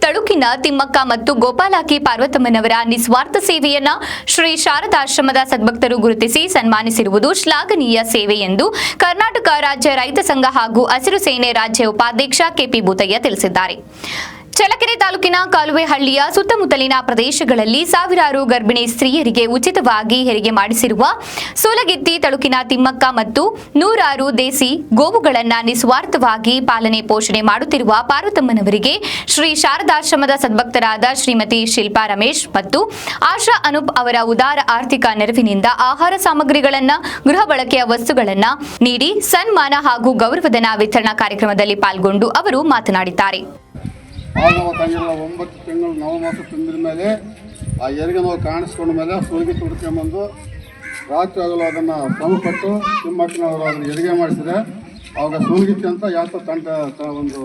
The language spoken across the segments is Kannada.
ತಳುಕಿನ ತಿಮ್ಮಕ್ಕ ಮತ್ತು ಗೋಪಾಲಾಕಿ ಪಾರ್ವತಮ್ಮನವರ ನಿಸ್ವಾರ್ಥ ಸೇವೆಯನ್ನ ಶ್ರೀ ಶಾರದಾಶ್ರಮದ ಸದ್ಭಕ್ತರು ಗುರುತಿಸಿ ಸನ್ಮಾನಿಸಿರುವುದು ಶ್ಲಾಘನೀಯ ಸೇವೆ ಎಂದು ಕರ್ನಾಟಕ ರಾಜ್ಯ ರೈತ ಸಂಘ ಹಾಗೂ ಹಸಿರು ಸೇನೆ ರಾಜ್ಯ ಉಪಾಧ್ಯಕ್ಷ ಕೆಪಿ ಭೂತಯ್ಯ ತಿಳಿಸಿದ್ದಾರೆ. ಚಳ್ಳಕೆರೆ ತಾಲೂಕಿನ ಕಾಲುವೆಹಳ್ಳಿಯ ಸುತ್ತಮುತ್ತಲಿನ ಪ್ರದೇಶಗಳಲ್ಲಿ ಸಾವಿರಾರು ಗರ್ಭಿಣಿ ಸ್ತ್ರೀಯರಿಗೆ ಉಚಿತವಾಗಿ ಹೆರಿಗೆ ಮಾಡಿಸಿರುವ ಸೂಲಗಿತ್ತಿ ತಳುಕಿನ ತಿಮ್ಮಕ್ಕ ಮತ್ತು ನೂರಾರು ದೇಸಿ ಗೋವುಗಳನ್ನು ನಿಸ್ವಾರ್ಥವಾಗಿ ಪಾಲನೆ ಪೋಷಣೆ ಮಾಡುತ್ತಿರುವ ಪಾರ್ವತಮ್ಮನವರಿಗೆ ಶ್ರೀ ಶಾರದಾಶ್ರಮದ ಸದ್ಭಕ್ತರಾದ ಶ್ರೀಮತಿ ಶಿಲ್ಪಾ ರಮೇಶ್ ಮತ್ತು ಆಶಾ ಅನೂಪ್ ಅವರ ಉದಾರ ಆರ್ಥಿಕ ನೆರವಿನಿಂದ ಆಹಾರ ಸಾಮಗ್ರಿಗಳನ್ನ, ಗೃಹ ಬಳಕೆಯ ವಸ್ತುಗಳನ್ನ ನೀಡಿ ಸನ್ಮಾನ ಹಾಗೂ ಗೌರವಧನ ವಿತರಣಾ ಕಾರ್ಯಕ್ರಮದಲ್ಲಿ ಪಾಲ್ಗೊಂಡು ಅವರು ಮಾತನಾಡಿದ್ದಾರೆ. ಆಗವ ತಂಗಿಲ್ಲ ಒಂಬತ್ತು ತಿಂಗಳು ನವಮಾಸ ತಿಂದಿದ ಮೇಲೆ ಆ ಎರಿಗೆ ನಾವು ಕಾಣಿಸ್ಕೊಂಡ ಮೇಲೆ ಸುಲಿಗೆ ತುಡ್ಕೊಂಬಂದು ರಾತ್ರಿ ಆಗಲು ಅದನ್ನು ಶ್ರಮಪಟ್ಟು ತಿಮ್ಮಕ್ಕನವರು ಅದನ್ನು ಎರಿಗೆ ಮಾಡಿಸಿದೆ ಆವಾಗ ಸುಲಿಗಿತ್ತಿ ಅಂತ ಯಾತ ತಂಡ ಒಂದು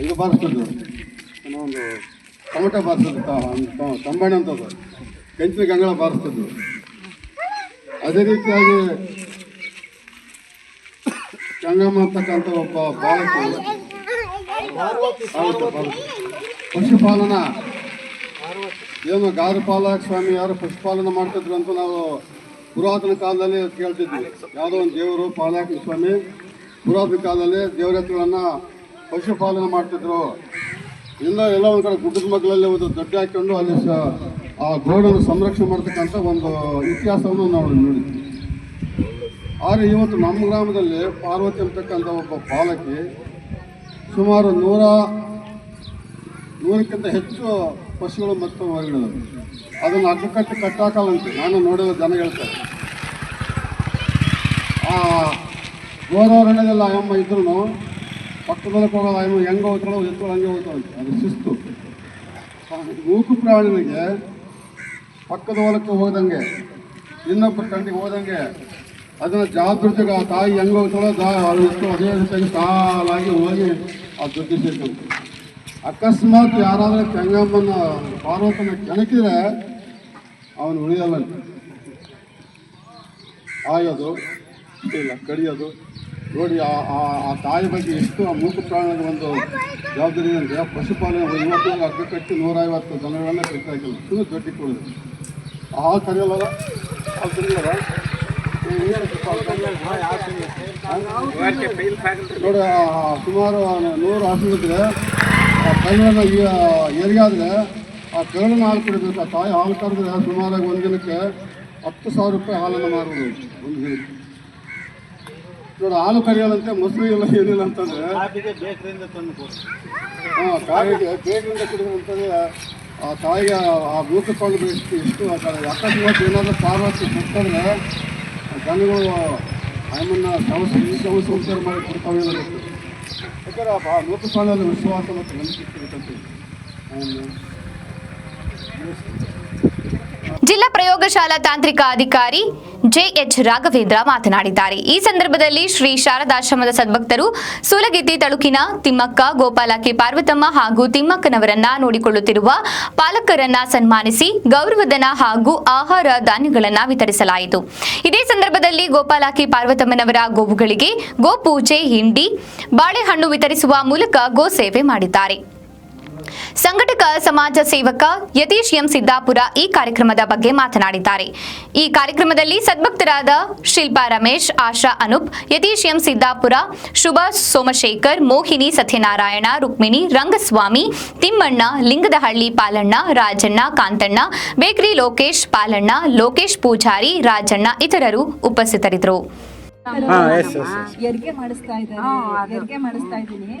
ಇದು ಬಾರಿಸ್ತಿದ್ರು ಏನೋ ಒಂದು ಟೊಮೆಟೊ ಬಾರಿಸಿದ್ರು ತಂಬಾಣಿ ಅಂತದ್ದು ಕೆಂಚಿನ ಗಂಗಳ ಬಾರಿಸ್ತಿದ್ರು ಅದೇ ರೀತಿಯಾಗಿ ಗಂಗಮ್ಮ ಅಂತಕ್ಕಂಥ ಒಬ್ಬ ಬಾಲಕಿ. ಪಶುಪಾಲನ. ಏನು ಗಾರುಪಾಲಕ ಸ್ವಾಮಿ ಯಾರು ಪಶುಪಾಲನೆ ಮಾಡ್ತಿದ್ರು ಅಂತ ನಾವು ಪುರಾತನ ಕಾಲದಲ್ಲಿ ಕೇಳ್ತಿದ್ವಿ. ಯಾವುದೋ ಒಂದು ದೇವರು ಪಾಲಕ ಸ್ವಾಮಿ ಪುರಾತನ ಕಾಲದಲ್ಲಿ ದೇವರ ಪಶುಪಾಲನ ಪಶುಪಾಲನೆ ಮಾಡ್ತಿದ್ರು. ಇಲ್ಲ ಎಲ್ಲ ಒಂದು ಕಡೆ ಗುಡ್ಡದ ಮಗ್ಗಲಲ್ಲಿ ಒಂದು ದೊಡ್ಡ ಹಾಕೊಂಡು ಅಲ್ಲಿ ಆ ಗೋಡನ್ನು ಸಂರಕ್ಷಣೆ ಮಾಡ್ತಕ್ಕಂಥ ಒಂದು ಇತಿಹಾಸವನ್ನು ನಾವು ನೋಡಿದ್ವಿ. ಆದರೆ ಇವತ್ತು ನಮ್ಮ ಗ್ರಾಮದಲ್ಲಿ ಪಾರ್ವತಿ ಅಂತಕ್ಕಂಥ ಒಬ್ಬ ಬಾಲಕಿ ಸುಮಾರು ನೂರ, ನೂರಕ್ಕಿಂತ ಹೆಚ್ಚು ಪಶುಗಳು ಮತ್ತು ಮರಿಗಳು ಅದನ್ನು ಅಡ್ಡಕಟ್ಟು ಕಟ್ಟಾಕಲ್ಲಂತೆ ನಾನು ನೋಡಿದ ಜನ ಹೇಳ್ತಾರೆ. ಆ ಗೋರವರಣದಲ್ಲಿ ಆಯಮ್ಮ ಇದ್ರು ಪಕ್ಕದಲ್ಲಿ ಹೋಗೋದು ಆಯಮ್ಮ ಹೆಂಗೆ ಹೋಗ್ತಾಳೋ ಎತ್ತಳು ಹಂಗೆ ಹೋಗ್ತಾಳಂತೆ ಅದು ಶಿಸ್ತು. ಮೂಕು ಪ್ರಾಣಿಗಳಿಗೆ ಪಕ್ಕದ ಹೊಲಕ್ಕೆ ಹೋದಂಗೆ ಇನ್ನೊಬ್ಬರ ಕಂಡಿಗೆ ಹೋದಂಗೆ ಅದನ್ನ ಜಾಗೃತಿಗೆ ಆ ತಾಯಿ ಹೆಂಗೆ ಹೋಗ್ತಾಳೋ ಅದೇ ರೀತಿಯಾಗಿ ಸಾಲಾಗಿ ಹೋಗಿ ಆ ದುಡ್ಡು ಸೇರ್ಕೊಂತ ಅಕಸ್ಮಾತ್ ಯಾರಾದರೂ ಕೆಂಗಮ್ಮನ ಪಾರ್ವತನ ಕೆಣಕಿದ್ರೆ ಅವನು ಉಳಿಯಲ್ಲ. ಆಯೋದು, ಇಲ್ಲ, ಕಡಿಯೋದು. ನೋಡಿ, ಆ ಆ- ತಾಯಿ ಬಗ್ಗೆ ಎಷ್ಟು ಆ ಮೂಕು ಪ್ರಾಣದ ಒಂದು ಜವಾಬ್ದಾರಿ ಅಂದರೆ ಪಶುಪಾಲನೆ ಇವತ್ತು ಅಗ್ಗ ಕಟ್ಟಿ ನೂರೈವತ್ತು ಜನಗಳನ್ನ ಕಟ್ಟಿ ಹಾಕಿಲ್ಲ ಸುಮ್ಮನೆ ದೊಡ್ಡ ಕೊಡೋದು ಆ ಕರೆಯಲ್ಲ ಕರೆಯಲ್ಲ ನೋಡಿ ಸುಮಾರು ನೂರು ಹಸುವಿದ್ರೆ ಆ ಈ ಏರಿಗಾದ್ರೆ ಆ ಕಣ್ಣು ಹಾಲು ಕುಡಿಬೇಕು. ಆ ತಾಯಿ ಹಾಲು ಕರೆದ್ರೆ ಸುಮಾರಾಗಿ ಒಂದು ದಿನಕ್ಕೆ ಹತ್ತು ಸಾವಿರ ರೂಪಾಯಿ ಹಾಲನ್ನು ಮಾರ್ಬೋದು ಒಂದು ದಿನಕ್ಕೆ ನೋಡಿ ಹಾಲು ಕರೆಯೋದಂತೆ ಮೊಸರು ಇಲ್ಲ, ಏನಿಲ್ಲ ಅಂತಂದರೆ ಹಾಂ ತಾಯಿಗೆ ಬೇಕರಿಂದ ಕುಡಿದಂತಂದರೆ ಆ ತಾಯಿಗೆ ಆ ಮೂಕಕೊಂಡು ಎಷ್ಟು ಎಷ್ಟು ಅಕಸ್ಮಾತ್ ಏನಾದರೂ ಪಾರ್ವತಿ ಕೊಟ್ಟಂದ್ರೆ దాన్ని కూడా ఏమన్నా సమస్య ఈ సమస్య ఉంటారు మరి ఇక్కడ జిల్లా ప్రయోగశాల తాంత్రిక అధికారి ಜೆಎಚ್ ರಾಘವೇಂದ್ರ ಮಾತನಾಡಿದ್ದಾರೆ. ಈ ಸಂದರ್ಭದಲ್ಲಿ ಶ್ರೀ ಶಾರದಾಶ್ರಮದ ಸದ್ಭಕ್ತರು ಸೂಲಗಿತ್ತಿ ತಳುಕಿನ ತಿಮ್ಮಕ್ಕ ಗೋಪಾಲಕಿ ಪಾರ್ವತಮ್ಮ ಹಾಗೂ ತಿಮ್ಮಕ್ಕನವರನ್ನ ನೋಡಿಕೊಳ್ಳುತ್ತಿರುವ ಪಾಲಕರನ್ನ ಸನ್ಮಾನಿಸಿ ಗೌರವಧನ ಹಾಗೂ ಆಹಾರ ಧಾನ್ಯಗಳನ್ನ ವಿತರಿಸಲಾಯಿತು. ಇದೇ ಸಂದರ್ಭದಲ್ಲಿ ಗೋಪಾಲಕಿ ಪಾರ್ವತಮ್ಮನವರ ಗೋವುಗಳಿಗೆ ಗೋಪೂಜೆ, ಹಿಂಡಿ, ಬಾಳೆಹಣ್ಣು ವಿತರಿಸುವ ಮೂಲಕ ಗೋ ಸೇವೆ ಮಾಡಿದ್ದಾರೆ. ಸಂಘಟಕ, ಸಮಾಜ ಸೇವಕ ಯತೀಶ್ ಎಂ ಸಿದ್ದಾಪುರ ಈ ಕಾರ್ಯಕ್ರಮದ ಬಗ್ಗೆ ಮಾತನಾಡಿದ್ದಾರೆ. ಈ ಕಾರ್ಯಕ್ರಮದಲ್ಲಿ ಸದ್ಭಕ್ತರಾದ ಶಿಲ್ಪಾ ರಮೇಶ್, ಆಶಾ ಅನೂಪ್, ಯತೀಶ್ ಎಂ ಸಿದ್ದಾಪುರ ಶುಭಾ ಸೋಮಶೇಖರ್, ಮೋಹಿನಿ ಸತ್ಯನಾರಾಯಣ, ರುಕ್ಮಿಣಿ, ರಂಗಸ್ವಾಮಿ, ತಿಮ್ಮಣ್ಣ, ಲಿಂಗದಹಳ್ಳಿ ಪಾಲಣ್ಣ, ರಾಜಣ್ಣ, ಕಾಂತಣ್ಣ, ಬೇಕರಿ ಲೋಕೇಶ್ ಪಾಲಣ್ಣ, ಲೋಕೇಶ್ ಪೂಜಾರಿ, ರಾಜಣ್ಣ ಇತರರು ಉಪಸ್ಥಿತರಿದ್ದರು. ಹೆರಿಗೆ ಮಾಡಿಸ್ತಾ ಇದ್ದಾರೆ. ಹೆರಿಗೆ ಮಾಡಿಸ್ತಾ ಇದ್ದೀನಿ.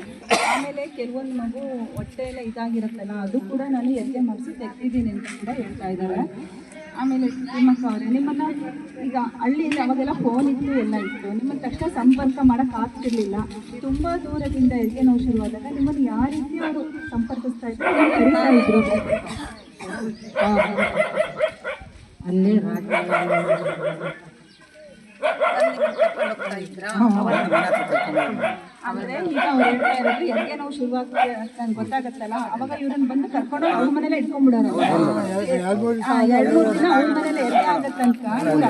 ಆಮೇಲೆ ಕೆಲವೊಂದು ಮಗು ಹೊಟ್ಟೆ ಎಲ್ಲ ಇದಾಗಿರುತ್ತಲ್ಲ ಅದು ಕೂಡ ನಾನು ಹೆರಿಗೆ ಮಾಡಿಸಿ ತೆಗ್ದಿದ್ದೀನಿ ಅಂತ ಕೂಡ ಹೇಳ್ತಾ ಇದ್ದಾರೆ. ಆಮೇಲೆ ತಿಮ್ಮಕ್ಕ ಅವರೇ ನಿಮ್ಮನ್ನ ಈಗ ಹಳ್ಳಿಯಲ್ಲಿ ಅವಾಗೆಲ್ಲ ಫೋನ್ ಇತ್ತು ಎಲ್ಲ ಇತ್ತು. ನಿಮ್ಮನ್ನ ತಕ್ಷಣ ಸಂಪರ್ಕ ಮಾಡಕ್ ಆಗ್ತಿರ್ಲಿಲ್ಲ. ತುಂಬಾ ದೂರದಿಂದ ಹೆರಿಗೆ ನೋವು ಶುರುವಾದಾಗ ನಿಮ್ಮನ್ನು ಯಾವ ರೀತಿ ಅವರು ಸಂಪರ್ಕಿಸ್ತಾ ಇದ್ರು? ಕರೀತಾ ಇದ್ರು. ಅಲ್ಲಿ ಅಂದ್ರೆ ಈಗ ಅವ್ರು ಹೇಳ್ತಾ ಇರೋದು ಹೆರಿಗೆ ನೋವು ಶುರುವಾಗ್ತದೆ ಅಂತ ಗೊತ್ತಾಗತ್ತಲ್ಲ? ಅವಾಗ ಇವ್ರನ್ನ ಬಂದು ಕರ್ಕೊಂಡು ಅವ್ರ ಮನೇಲೆ ಇಟ್ಕೊಂಡ್ಬಿಡೋರು. ಎರಡು ಮೂರು ದಿನ ಅವ್ರ ಮನೇಲೆ ಹೆರಿಗೆ ಆಗತ್ತಂತ.